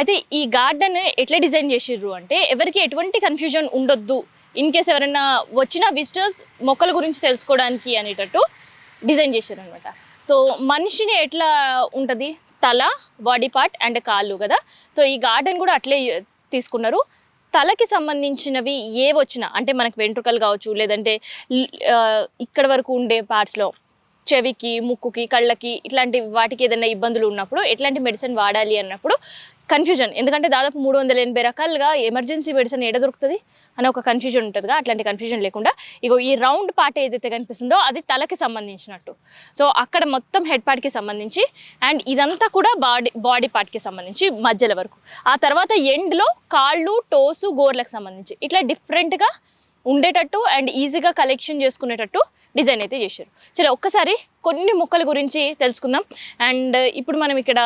అయితే ఈ గార్డెన్ ఎట్లా డిజైన్ చేసిర్రు అంటే ఎవరికి ఎటువంటి కన్ఫ్యూజన్ ఉండొద్దు. ఇన్ కేస్ ఎవరైనా వచ్చిన విజిటర్స్ మొక్కల గురించి తెలుసుకోవడానికి అనేటట్టు డిజైన్ చేశారు అనమాట సో మనిషిని ఎట్లా ఉంటుంది? తల బాడీ పార్ట్ అండ్ కాళ్ళు కదా. సో ఈ గార్డెన్ కూడా అట్లే తీసుకున్నారు. తలకి సంబంధించినవి ఏ వచ్చినా అంటే మనకు వెంట్రుకలు కావచ్చు లేదంటే ఇక్కడ వరకు ఉండే పార్ట్స్లో చెవికి ముక్కుకి కళ్ళకి ఇట్లాంటి వాటికి ఏదైనా ఇబ్బందులు ఉన్నప్పుడు ఎట్లాంటి మెడిసిన్ వాడాలి అన్నప్పుడు కన్ఫ్యూజన్ ఎందుకంటే దాదాపు మూడు వందల ఎనభై రకాలుగా ఎమర్జెన్సీ మెడిసిన్ ఎడ దొరుకుతుంది? అని ఒక కన్ఫ్యూజన్ ఉంటుందిగా. అట్లాంటి కన్ఫ్యూజన్ లేకుండా ఇగో ఈ రౌండ్ పార్ట్ ఏదైతే కనిపిస్తుందో అది తలకి సంబంధించినట్టు. సో అక్కడ మొత్తం హెడ్ పార్ట్కి సంబంధించి అండ్ ఇదంతా కూడా బాడీ బాడీ పార్ట్కి సంబంధించి మధ్యల వరకు. ఆ తర్వాత ఎండ్లో కాళ్ళు టోసు గోర్లకు సంబంధించి. ఇట్లా డిఫరెంట్గా ఉండేటట్టు అండ్ ఈజీగా కలెక్షన్ చేసుకునేటట్టు డిజైన్ అయితే చేశారు. సరే ఒక్కసారి కొన్ని మొక్కల గురించి తెలుసుకుందాం. అండ్ uh, ఇప్పుడు మనం ఇక్కడ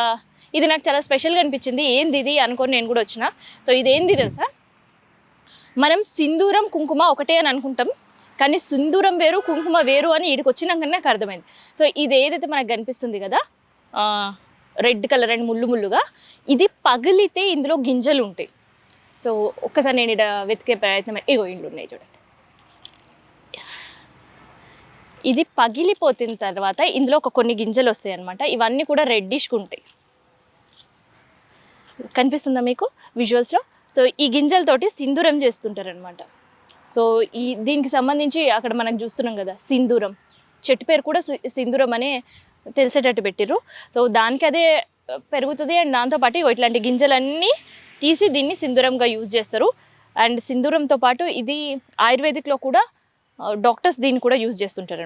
ఇది నాకు చాలా స్పెషల్గా అనిపించింది. ఏంది ఇది అనుకొని నేను కూడా వచ్చిన. సో ఇది ఏంది తెలుసా? మనం సింధూరం కుంకుమ ఒకటే అని అనుకుంటాం. కానీ సింధూరం వేరు కుంకుమ వేరు అని ఇక్కడికి వచ్చినాకనే నాకు అర్థమైంది. సో ఇది ఏదైతే మనకు కనిపిస్తుంది కదా రెడ్ కలర్ అండ్ ముళ్ళు ముళ్ళుగా ఇది పగిలితే ఇందులో గింజలు ఉంటాయి. సో ఒక్కసారి నేను ఇక్కడ వెతికే ప్రయత్నం ఇగో ఇండ్లు ఉన్నాయి చూడండి. ఇది పగిలిపోతిన తర్వాత ఇందులో ఒక కొన్ని గింజలు వస్తాయి అనమాట ఇవన్నీ కూడా రెడ్డిష్గా ఉంటాయి. కనిపిస్తుందా మీకు విజువల్స్లో సో ఈ గింజలతోటి సింధూరం చేస్తుంటారనమాట సో ఈ దీనికి సంబంధించి అక్కడ మనం చూస్తున్నాం కదా సింధూరం. చెట్టు పేరు కూడా సింధూరం అనే తెలిసేటట్టు పెట్టిర్రు. సో దానికి అదే పెరుగుతుంది అండ్ దాంతోపాటు ఇగో ఇట్లాంటి గింజలన్నీ తీసి దీన్ని సింధూరంగా యూజ్ చేస్తారు. అండ్ సింధూరంతో పాటు ఇది ఆయుర్వేదిక్లో కూడా డాక్టర్స్ దీన్ని కూడా యూజ్ చేస్తుంటారు